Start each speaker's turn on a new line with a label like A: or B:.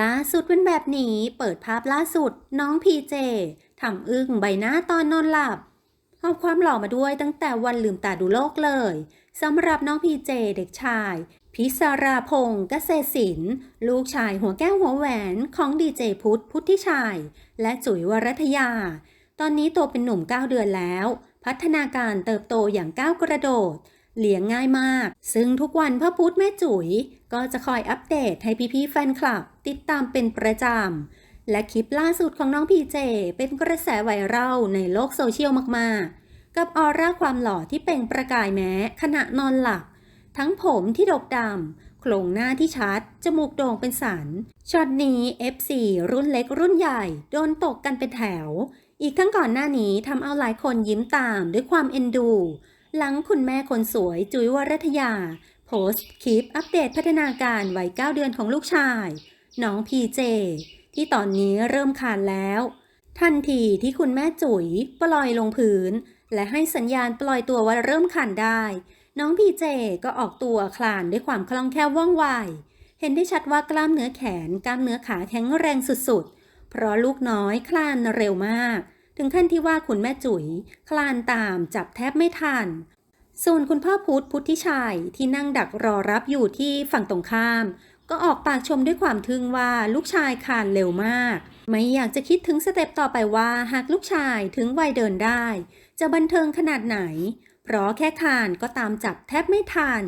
A: ล่าสุดเป็นแบบนี้ เปิดภาพล่าสุด น้องพีเจทำอึ้งใบหน้าตอนนอนหลับ เอาความหล่อมาด้วยตั้งแต่วันลืมตาดูโลกเลยสำหรับน้องพีเจเด็กชาย พิศราพงศ์เกษตรศิลป์ลูกชายหัวแก้วหัวแหวนของดีเจพุทธพุทธิชัย และจุ๋ยวรัตยา ตอนนี้โตเป็นหนุ่ม 9 เดือนแล้ว พัฒนาการเติบโตอย่างก้าวกระโดด เลี้ยงง่ายมาก ซึ่งทุกวันพ่อพุธแม่จุ๋ย ก็จะคอยอัปเดตให้พี่ๆแฟนคลับ ติดตามเป็นประจำ และคลิปล่าสุดของน้องพีเจ เป็นกระแสไวรัลในโลกโซเชียลมากๆ กับออร่าความหล่อที่เปล่งประกายแม้ขณะนอนหลับ ทั้งผมที่ดกดำโครงหน้าที่ชัด จมูกโด่งเป็นสัน ช็อตนี้ F4 รุ่นเล็กรุ่นใหญ่ โดนตกกันเป็นแถว อีกทั้งก่อนหน้านี้ทำเอาหลายคนยิ้มตามด้วยความเอ็นดู หลังคุณแม่คนสวยจุ๋ยวรัตยา โพสต์คลิปอัปเดตพัฒนาการวัย9เดือนของลูกชาย น้องพีเจ ที่ตอนนี้เริ่มคานแล้ว ทันทีที่คุณแม่จุ๋ยปล่อยลงพื้น และให้สัญญาณปล่อยตัวว่าเริ่มคานได้ น้องพีเจก็ออกตัวคลานด้วยความคล่องแคล่วว่องไวเห็นได้ชัดว่ากล้ามเนื้อแขน กล้ามเนื้อขาแข็งแรงสุดๆ เพราะลูกน้อยคลานเร็วมาก ถึงขั้นที่ว่าคุณแม่จุ๋ย คลานตามจับแทบไม่ทันส่วนคุณพ่อพุธพุทธิชัยที่นั่งดักรอรับอยู่ที่ฝั่งตรงข้าม ก็ออกปากชมด้วยความทึ่งว่าลูกชายคลานเร็วมาก ไม่อยากจะคิดถึงสเต็ปต่อไปว่าหากลูกชายถึงวัยเดินได้ จะบันเทิงขนาดไหน เพราะแค่คลานก็ตามจับแทบไม่ทัน